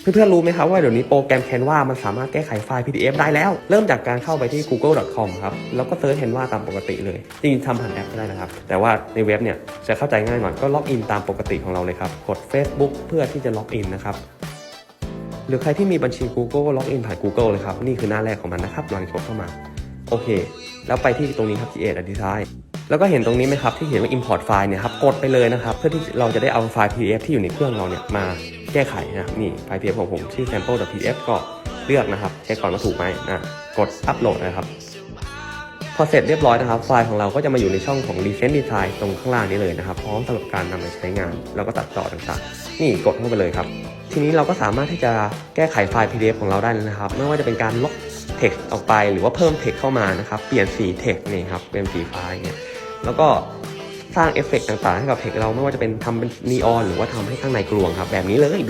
เพื่อนๆรู้ไหมครับว่าเดี๋ยวนี้โปรแกรม Canva มันสามารถแก้ไขไฟล์ PDF ได้แล้ว เริ่มจากการเข้าไปที่ google.com ครับแล้วก็เซิร์ช Canva ตามปกติเลยจริงๆทำผ่านแอปก็ได้นะครับ แต่ว่าในเว็บเนี่ยจะเข้าใจง่ายหน่อยก็ล็อกอินตามปกติของเราเลยครับ กด Facebook เพื่อที่จะล็อกอินนะครับหรือใครที่มีบัญชี Google ล็อกอินผ่าน Google เลยครับ นี่คือหน้าแรกของมันนะครับลองกดเข้ามา โอเค แล้วไปที่ตรงนี้ครับ Create a Design แล้วก็เห็นตรงนี้ไหมครับที่เขียนว่า import file เนี่ยครับกดไปเลยนะครับเพื่อที่เราจะได้เอาไฟล์ PDF ที่อยู่ในเครื่องเราเนี่ยมาแก้ไขนะครับนี่ไฟล์ PDF ของผมชื่อ sample.pdf ก็เลือกนะครับเช็คก่อนว่าถูกไหมนะกด upload นะครับพอเสร็จเรียบร้อยนะครับ ไฟล์ของเราก็จะมาอยู่ในช่องของ Recent Design ตรงข้างล่างนี้เลยนะครับ พร้อมสำหรับการนำไปใช้งาน แล้วก็ตัดต่อต่างๆ นี่กดเข้าไปเลยครับ ทีนี้เราก็สามารถที่จะแก้ไขไฟล์ PDF ของเราได้นะครับ ไม่ว่าจะเป็นการลบ text ออกไป หรือว่าเพิ่ม text เข้ามานะครับ เปลี่ยนสี text นี่ครับ เป็นสีฟ้าเงี้ย แล้วก็สร้างเอฟเฟกต์ต่างๆ ให้กับเพกเราไม่ว่าจะเป็นทำเป็นนีออนหรือว่าทำให้ข้างในกลวงครับ แบบนี้เลย